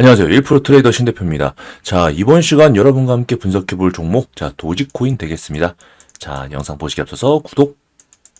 안녕하세요. 1프로 트레이더 신대표입니다. 자, 이번 시간 여러분과 함께 분석해 볼 종목, 자, 도지코인 되겠습니다. 자, 영상 보시기 앞서서 구독,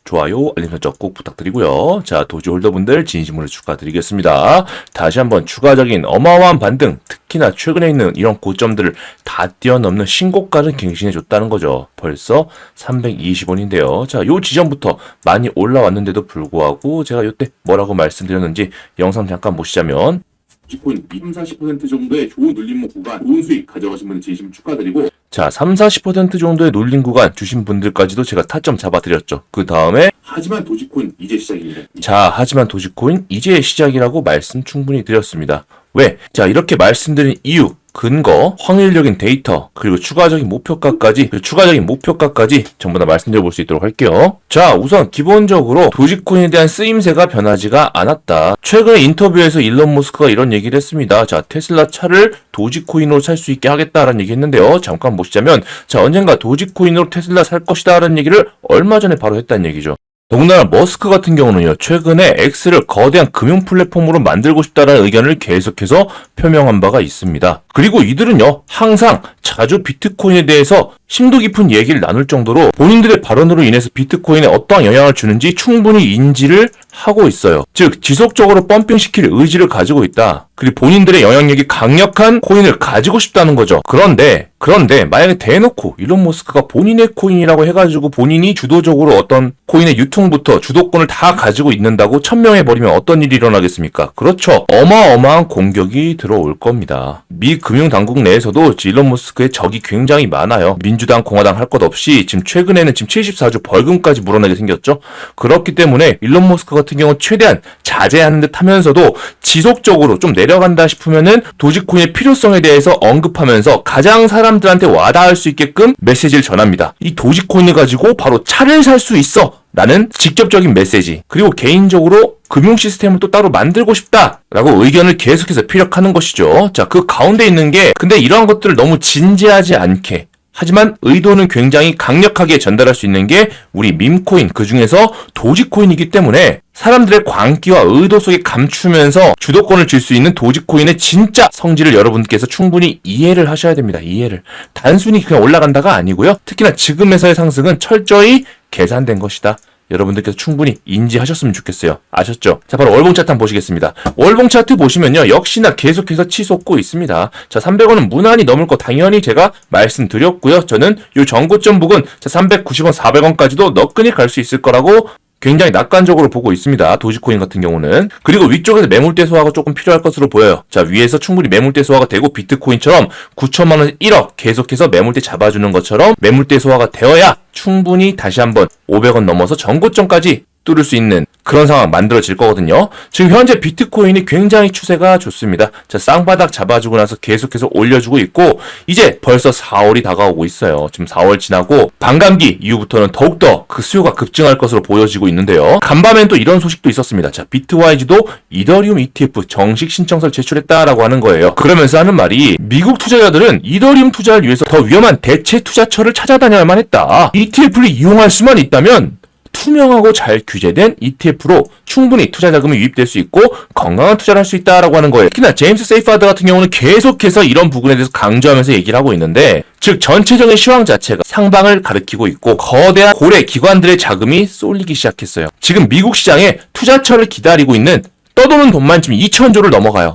좋아요, 알림 설정 꼭 부탁드리고요. 자, 도지 홀더분들 진심으로 축하드리겠습니다. 다시 한번 추가적인 어마어마한 반등, 특히나 최근에 있는 이런 고점들을 다 뛰어넘는 신고가를 갱신해줬다는 거죠. 벌써 320원인데요. 자, 요 지점부터 많이 올라왔는데도 불구하고 제가 요때 뭐라고 말씀드렸는지 영상 잠깐 보시자면 비트코인 2, 40% 정도의 좋은 눌림목 구간, 좋은 수익 가져가신 분들 진심 축하드리고 자, 3, 40% 정도의 놀린 구간 주신 분들까지도 제가 타점 잡아드렸죠. 그 다음에, 하지만 도지코인 이제 시작입니다. 자, 하지만 도지코인 이제 시작이라고 말씀 충분히 드렸습니다. 왜? 자, 이렇게 말씀드린 이유, 근거, 확률적인 데이터, 그리고 추가적인 목표가까지, 그리고 추가적인 목표가까지 전부 다 말씀드려 볼 수 있도록 할게요. 자, 우선 기본적으로 도지코인에 대한 쓰임새가 변하지가 않았다. 최근에 인터뷰에서 일론 머스크가 이런 얘기를 했습니다. 자, 테슬라 차를 도지코인으로 살 수 있게 하겠다라는 얘기 했는데요. 잠깐 보시자면, 자, 언젠가 도지코인으로 테슬라 살 것이다라는 얘기를 얼마 전에 바로 했다는 얘기죠. 더군다나 머스크 같은 경우는요, 최근에 X를 거대한 금융 플랫폼으로 만들고 싶다는 의견을 계속해서 표명한 바가 있습니다. 그리고 이들은요, 항상 자주 비트코인에 대해서 심도 깊은 얘기를 나눌 정도로 본인들의 발언으로 인해서 비트코인에 어떠한 영향을 주는지 충분히 인지를 하고 있어요. 즉, 지속적으로 펌핑시킬 의지를 가지고 있다. 그리고 본인들의 영향력이 강력한 코인을 가지고 싶다는 거죠. 그런데, 그런데 만약에 대놓고 일론 머스크가 본인의 코인이라고 해가지고 본인이 주도적으로 어떤 코인의 유통부터 주도권을 다 가지고 있는다고 천명해버리면 어떤 일이 일어나겠습니까? 그렇죠. 어마어마한 공격이 들어올 겁니다. 미 금융당국 내에서도 일론 머스크의 적이 굉장히 많아요. 민 주당, 공화당 할 것 없이 지금 최근에는 지금 74조 벌금까지 물어내게 생겼죠. 그렇기 때문에 일론 머스크 같은 경우는 최대한 자제하는 듯 하면서도 지속적으로 좀 내려간다 싶으면은 도지코인의 필요성에 대해서 언급하면서 가장 사람들한테 와닿을 수 있게끔 메시지를 전합니다. 이 도지코인을 가지고 바로 차를 살 수 있어. 라는 직접적인 메시지. 그리고 개인적으로 금융 시스템을 또 따로 만들고 싶다라고 의견을 계속해서 피력하는 것이죠. 자, 그 가운데 있는 게 근데 이러한 것들을 너무 진지하지 않게 하지만 의도는 굉장히 강력하게 전달할 수 있는 게 우리 밈코인 그 중에서 도지코인이기 때문에 사람들의 광기와 의도 속에 감추면서 주도권을 줄수 있는 도지코인의 진짜 성질을 여러분께서 충분히 이해를 하셔야 됩니다. 이해를. 단순히 그냥 올라간다가 아니고요. 특히나 지금에서의 상승은 철저히 계산된 것이다. 여러분들께서 충분히 인지하셨으면 좋겠어요. 아셨죠? 자, 바로 월봉 차트 한번 보시겠습니다. 월봉 차트 보시면요. 역시나 계속해서 치솟고 있습니다. 자, 300원은 무난히 넘을 거 당연히 제가 말씀드렸고요. 저는 요 전고점 부근 자, 390원, 400원까지도 너끈히 갈 수 있을 거라고 굉장히 낙관적으로 보고 있습니다. 도지코인 같은 경우는. 그리고 위쪽에서 매물대 소화가 조금 필요할 것으로 보여요. 자, 위에서 충분히 매물대 소화가 되고 비트코인처럼 9천만원 1억 계속해서 매물대 잡아주는 것처럼 매물대 소화가 되어야 충분히 다시 한번 500원 넘어서 전고점까지 뚫을 수 있는 그런 상황 만들어질 거거든요. 지금 현재 비트코인이 굉장히 추세가 좋습니다. 자, 쌍바닥 잡아주고 나서 계속해서 올려주고 있고, 이제 벌써 4월이 다가오고 있어요. 지금 4월 지나고, 반감기 이후부터는 더욱더 그 수요가 급증할 것으로 보여지고 있는데요. 간밤엔 또 이런 소식도 있었습니다. 자, 비트와이즈도 이더리움 ETF 정식 신청서를 제출했다라고 하는 거예요. 그러면서 하는 말이, 미국 투자자들은 이더리움 투자를 위해서 더 위험한 대체 투자처를 찾아다녀야만 했다. ETF를 이용할 수만 있다면, 투명하고 잘 규제된 ETF로 충분히 투자 자금이 유입될 수 있고 건강한 투자를 할 수 있다라고 하는 거예요. 특히나 제임스 세이파드 같은 경우는 계속해서 이런 부분에 대해서 강조하면서 얘기를 하고 있는데 즉 전체적인 시황 자체가 상방을 가리키고 있고 거대한 고래 기관들의 자금이 쏠리기 시작했어요. 지금 미국 시장에 투자처를 기다리고 있는 떠도는 돈만 지금 2천조를 넘어가요.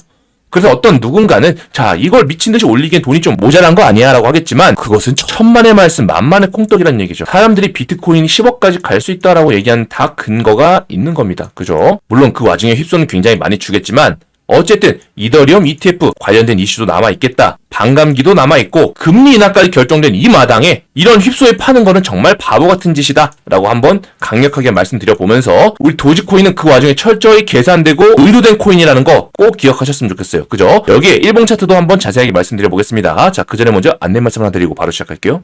그래서 어떤 누군가는 자 이걸 미친 듯이 올리기엔 돈이 좀 모자란 거 아니야라고 하겠지만 그것은 천만의 말씀 만만의 콩떡이란 얘기죠. 사람들이 비트코인이 10억까지 갈 수 있다라고 얘기하는 다 근거가 있는 겁니다. 그죠? 물론 그 와중에 휩손은 굉장히 많이 주겠지만 어쨌든 이더리움 ETF 관련된 이슈도 남아 있겠다. 반감기도 남아 있고 금리 인하까지 결정된 이 마당에 이런 휩소에 파는 거는 정말 바보 같은 짓이다 라고 한번 강력하게 말씀드려 보면서 우리 도지코인은 그 와중에 철저히 계산되고 의도된 코인이라는 거 꼭 기억하셨으면 좋겠어요. 그죠? 여기에 일봉 차트도 한번 자세하게 말씀드려 보겠습니다. 자, 그 전에 먼저 안내 말씀 하나 드리고 바로 시작할게요.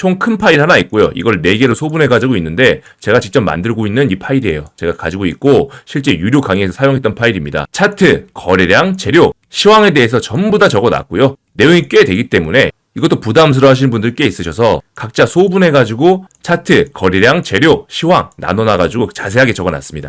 총 큰 파일 하나 있고요. 이걸 4개로 소분해 가지고 있는데 제가 직접 만들고 있는 이 파일이에요. 제가 가지고 있고 실제 유료 강의에서 사용했던 파일입니다. 차트, 거래량, 재료, 시황에 대해서 전부 다 적어 놨고요. 내용이 꽤 되기 때문에 이것도 부담스러워 하시는 분들 꽤 있으셔서 각자 소분해 가지고 차트, 거래량, 재료, 시황 나눠 놔가지고 자세하게 적어 놨습니다.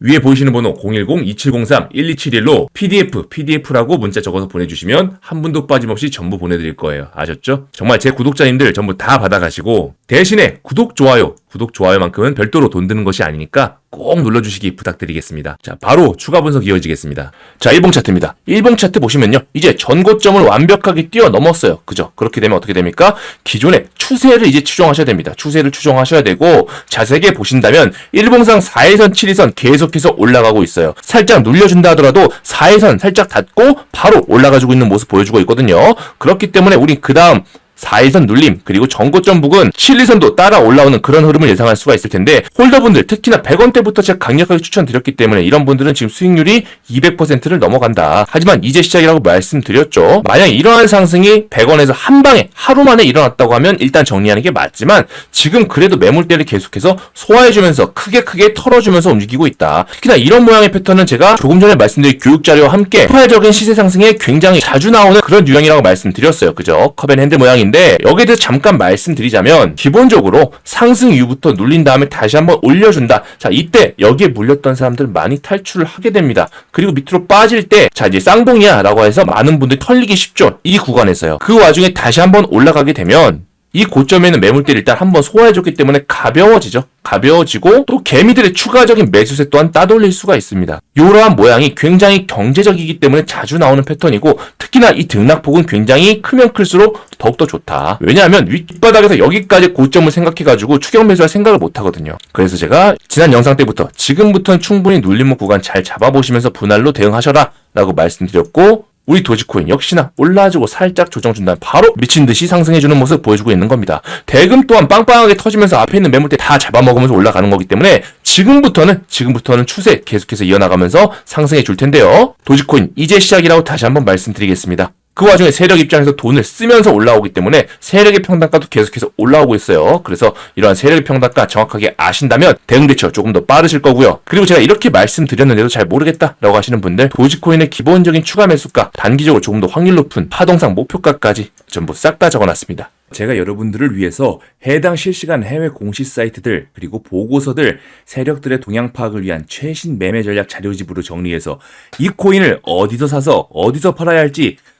위에 보이시는 번호 010-2703-1271로 PDF, PDF라고 문자 적어서 보내주시면 한 분도 빠짐없이 전부 보내드릴 거예요. 아셨죠? 정말 제 구독자님들 전부 다 받아가시고 대신에 구독, 좋아요, 구독, 좋아요만큼은 별도로 돈 드는 것이 아니니까 꼭 눌러주시기 부탁드리겠습니다. 자, 바로 추가 분석 이어지겠습니다. 자, 1봉 차트입니다. 1봉 차트 보시면요. 이제 전고점을 완벽하게 뛰어넘었어요. 그죠? 그렇게 되면 어떻게 됩니까? 기존의 추세를 이제 추정하셔야 됩니다. 추세를 추정하셔야 되고 자세하게 보신다면 1봉상 4회선, 7회선 계속해서 올라가고 있어요. 살짝 눌려준다 하더라도 4회선 살짝 닫고 바로 올라가지고 있는 모습 보여주고 있거든요. 그렇기 때문에 우리 그 다음 4일선 눌림 그리고 전고점 부근 7, 2선도 따라 올라오는 그런 흐름을 예상할 수가 있을 텐데 홀더분들 특히나 100원대부터 제가 강력하게 추천드렸기 때문에 이런 분들은 지금 수익률이 200%를 넘어간다. 하지만 이제 시작이라고 말씀드렸죠. 만약 이러한 상승이 100원에서 한 방에 하루 만에 일어났다고 하면 일단 정리하는 게 맞지만 지금 그래도 매물대를 계속해서 소화해주면서 크게 크게 털어주면서 움직이고 있다. 특히나 이런 모양의 패턴은 제가 조금 전에 말씀드린 교육 자료와 함께 포괄적인 시세 상승에 굉장히 자주 나오는 그런 유형이라고 말씀드렸어요. 그죠? 컵앤핸드 모양 이 인데 여기에 대해서 잠깐 말씀드리자면 기본적으로 상승 이후부터 눌린 다음에 다시 한번 올려준다. 자 이때 여기에 물렸던 사람들 많이 탈출을 하게 됩니다. 그리고 밑으로 빠질 때 자 이제 쌍봉이야 라고 해서 많은 분들이 털리기 쉽죠. 이 구간에서요. 그 와중에 다시 한번 올라가게 되면 이 고점에는 매물대를 일단 한번 소화해줬기 때문에 가벼워지죠. 가벼워지고 또 개미들의 추가적인 매수세 또한 따돌릴 수가 있습니다. 이러한 모양이 굉장히 경제적이기 때문에 자주 나오는 패턴이고 특히나 이 등락폭은 굉장히 크면 클수록 더욱더 좋다. 왜냐하면 윗바닥에서 여기까지 고점을 생각해가지고 추격 매수할 생각을 못 하거든요. 그래서 제가 지난 영상 때부터 지금부터는 충분히 눌림목 구간 잘 잡아보시면서 분할로 대응하셔라 라고 말씀드렸고 우리 도지코인 역시나 올라주고 살짝 조정 준 다음 바로 미친 듯이 상승해주는 모습 보여주고 있는 겁니다. 대금 또한 빵빵하게 터지면서 앞에 있는 매물대 다 잡아먹으면서 올라가는 거기 때문에 지금부터는 지금부터는 추세 계속해서 이어나가면서 상승해 줄 텐데요. 도지코인 이제 시작이라고 다시 한번 말씀드리겠습니다. 그 와중에 세력 입장에서 돈을 쓰면서 올라오기 때문에 세력의 평단가도 계속해서 올라오고 있어요. 그래서 이러한 세력의 평단가 정확하게 아신다면 대응 대처 조금 더 빠르실 거고요. 그리고 제가 이렇게 말씀드렸는데도 잘 모르겠다라고 하시는 분들 도지코인의 기본적인 추가 매수가 단기적으로 조금 더 확률 높은 파동상 목표가까지 전부 싹 다 적어놨습니다. 제가 여러분들을 위해서 해당 실시간 해외 공시 사이트들 그리고 보고서들 세력들의 동향 파악을 위한 최신 매매 전략 자료집으로 정리해서 이 코인을 어디서 사서 어디서 팔아야 할지